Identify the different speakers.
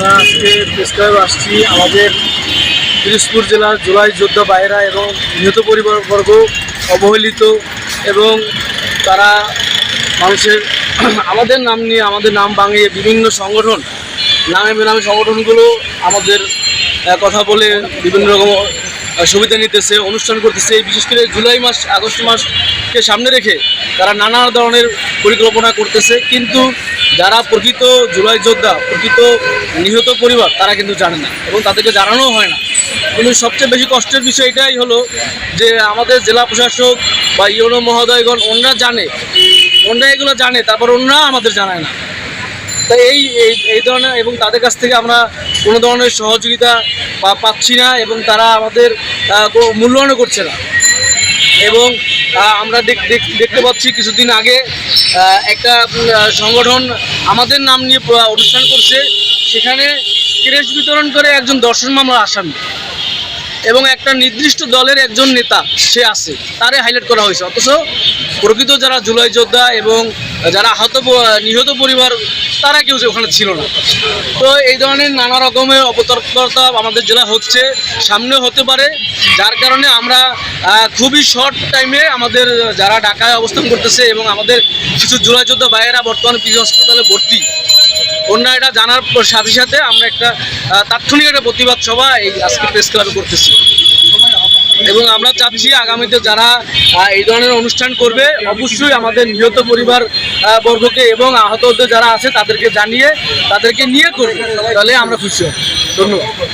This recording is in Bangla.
Speaker 1: আমরা আজকে প্রেস ক্লাবে আসছি আমাদের পিরিজপুর জেলার জুলাই যোদ্ধা বাইরা এবং নিহত পরিবারবর্গ, অবহেলিত এবং তারা মানুষের আমাদের নাম নিয়ে, আমাদের নাম ভাঙিয়ে বিভিন্ন সংগঠন, নামে বেনামে সংগঠনগুলো আমাদের কথা বলে বিভিন্ন রকম সুবিধা নিতেছে, অনুষ্ঠান করতেছে। বিশেষ করে জুলাই মাস, আগস্ট মাসকে সামনে রেখে তারা নানা ধরনের পরিকল্পনা করতেছে। কিন্তু যারা প্রকৃত জুলাই যোদ্ধা, প্রকৃত নিহত পরিবার, তারা কিন্তু জানে না এবং তাদেরকে জানানো হয় না। কিন্তু সবচেয়ে বেশি কষ্টের বিষয় এটাই হলো যে আমাদের জেলা প্রশাসক বা ইউনো মহোদয়গণ, ওনরা জানে। ওনরা এগুলো জানে, তারপর ওনরা আমাদের জানায় না। তো এই এই ধরনের এবং তাদের কাছ থেকে আমরা কোনো ধরনের সহযোগিতা পাচ্ছি না এবং তারা আমাদের মূল্যায়নও করছে না। এবং আমরা দেখ- দেখ- দেখতে পাচ্ছি কিছুদিন আগে একটা সংগঠন আমাদের নাম নিয়ে অনুষ্ঠান করছে। সেখানে ক্রেশ বিতরণ করে একজন দর্শন মামলার আসামি এবং একটা নির্দিষ্ট দলের একজন নেতা সে আছে। তারে হাইলাইট করা হয়েছে। অথচ প্রকৃত যারা জুলাই যোদ্ধা এবং যারা আহত নিহত পরিবার, তারা কেউ ওখানে ছিল না। তো এই ধরনের নানা রকমের অপতর্কতা আমাদের জেলা হচ্ছে সামনেও হতে পারে। যার কারণে আমরা খুবই শর্ট টাইমে আমাদের যারা ঢাকায় অবস্থান করতেছে এবং আমাদের কিছু জুলাই যোদ্ধা ভাইয়েরা বর্তমানে পিজি হসপিটালে ভর্তি। ওনারা এটা জানার সাথে সাথে আমরা একটা তাৎক্ষণিক একটা প্রতিবাদ সভা এই আজকে প্রেস ক্লাবে করতেছি। এবং আমরা চাচ্ছি আগামীতে যারা এই ধরনের অনুষ্ঠান করবে, অবশ্যই আমাদের নিহত পরিবার বর্গকে এবং আহতদের যারা আছে তাদেরকে জানিয়ে, তাদেরকে নিয়ে করবে। তাহলে আমরা খুশি হব। ধন্যবাদ।